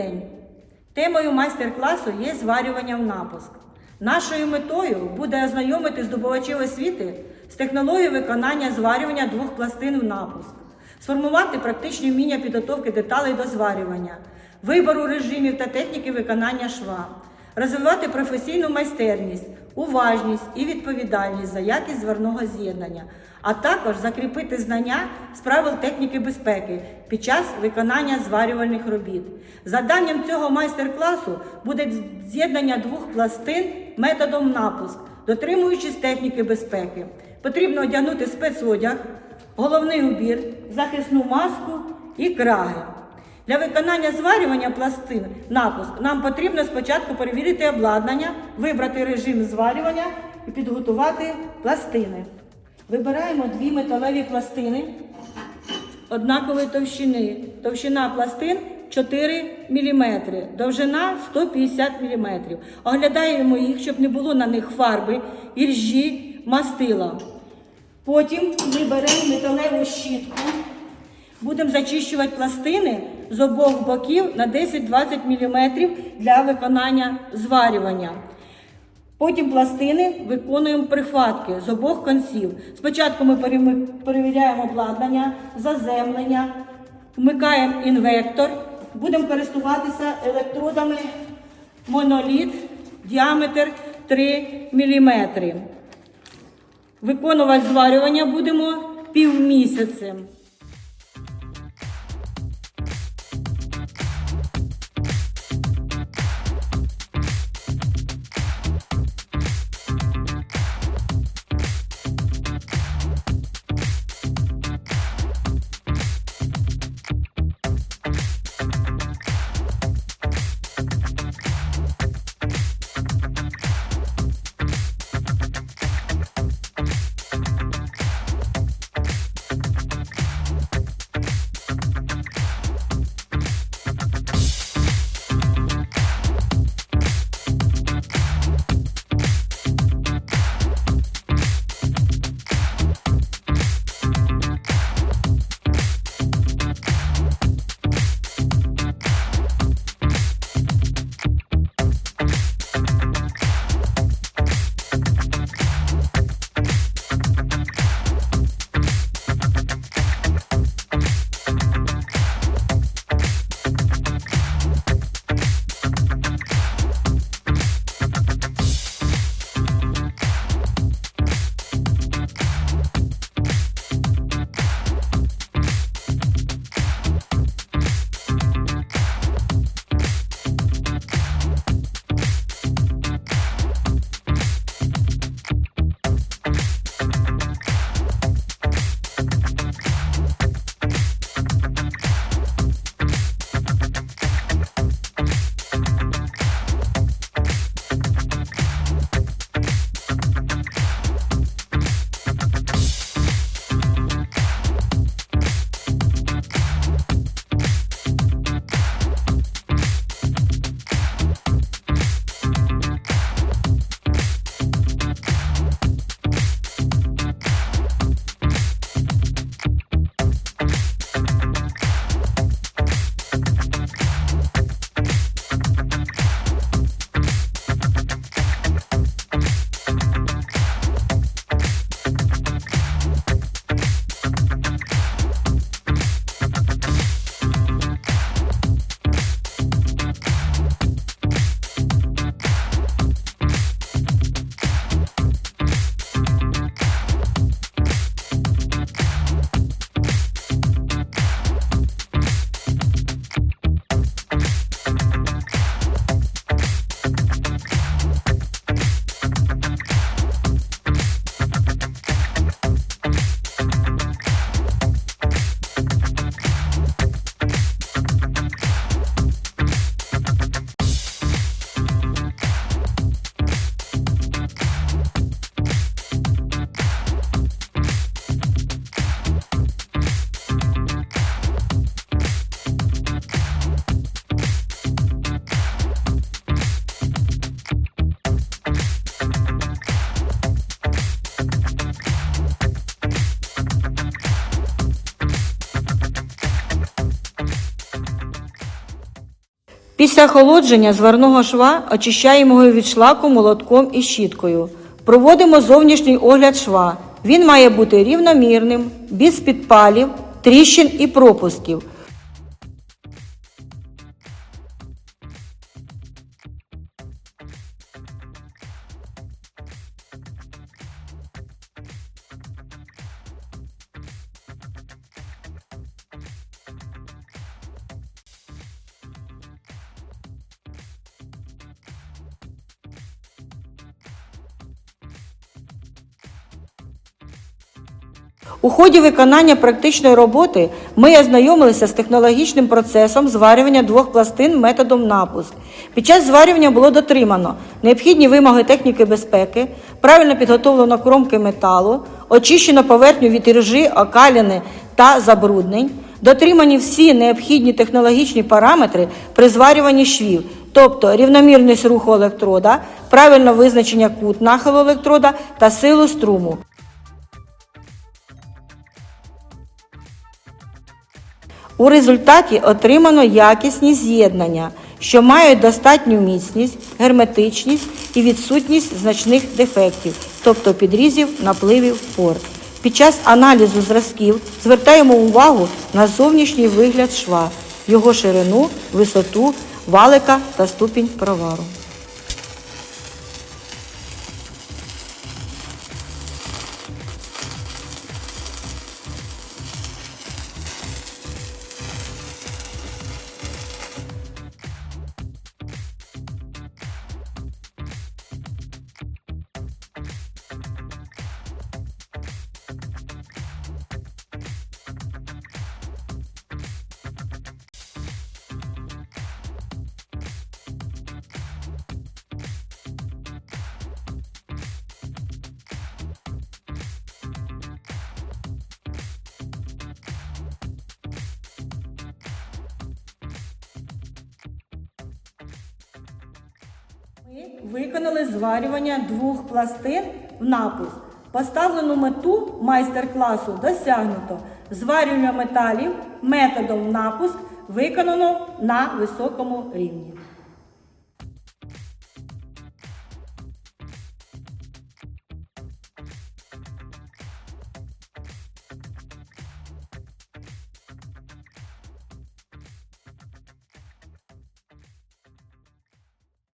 день! Темою майстер-класу є зварювання в напуск. Нашою метою буде ознайомити здобувачів освіти з технологією виконання зварювання двох пластин в напуск, сформувати практичні вміння підготовки деталей до зварювання, вибору режимів та техніки виконання шва, розвивати професійну майстерність, уважність і відповідальність за якість зварного з'єднання, а також закріпити знання з правил техніки безпеки під час виконання зварювальних робіт. Заданням цього майстер-класу буде з'єднання двох пластин методом напуск, дотримуючись техніки безпеки. Потрібно одягнути спецодяг, головний убір, захисну маску і краги. Для виконання зварювання пластин напуск нам потрібно спочатку перевірити обладнання, вибрати режим зварювання і підготувати пластини. Вибираємо дві металеві пластини однакової товщини. Товщина пластин 4 мм, довжина 150 мм. Оглядаємо їх, щоб не було на них фарби, іржі, мастила. Потім ми беремо металеву щітку, будемо зачищувати пластини з обох боків на 10-20 мм для виконання зварювання. Потім пластини виконуємо прихватки з обох конців. Спочатку ми перевіряємо обладнання, заземлення, вмикаємо інвектор, будемо користуватися електродами моноліт, діаметр 3 мм. Виконувати зварювання будемо півмісяцем. Після охолодження зварного шва очищаємо його від шлаку молотком і щіткою. Проводимо зовнішній огляд шва. Він має бути рівномірним, без підпалів, тріщин і пропусків. У ході виконання практичної роботи ми ознайомилися з технологічним процесом зварювання двох пластин методом напуск. Під час зварювання було дотримано необхідні вимоги техніки безпеки, правильно підготовлено кромки металу, очищено поверхню від іржі, окаліни та забруднень, дотримані всі необхідні технологічні параметри при зварюванні швів, тобто рівномірність руху електрода, правильне визначення кут нахилу електрода та силу струму. У результаті отримано якісні з'єднання, що мають достатню міцність, герметичність і відсутність значних дефектів, тобто підрізів, напливів, пор. Під час аналізу зразків звертаємо увагу на зовнішній вигляд шва, його ширину, висоту, валика та ступінь провару. Ми виконали зварювання двох пластин в напуск. Поставлену мету майстер-класу досягнуто. Зварювання металів методом напуск виконано на високому рівні.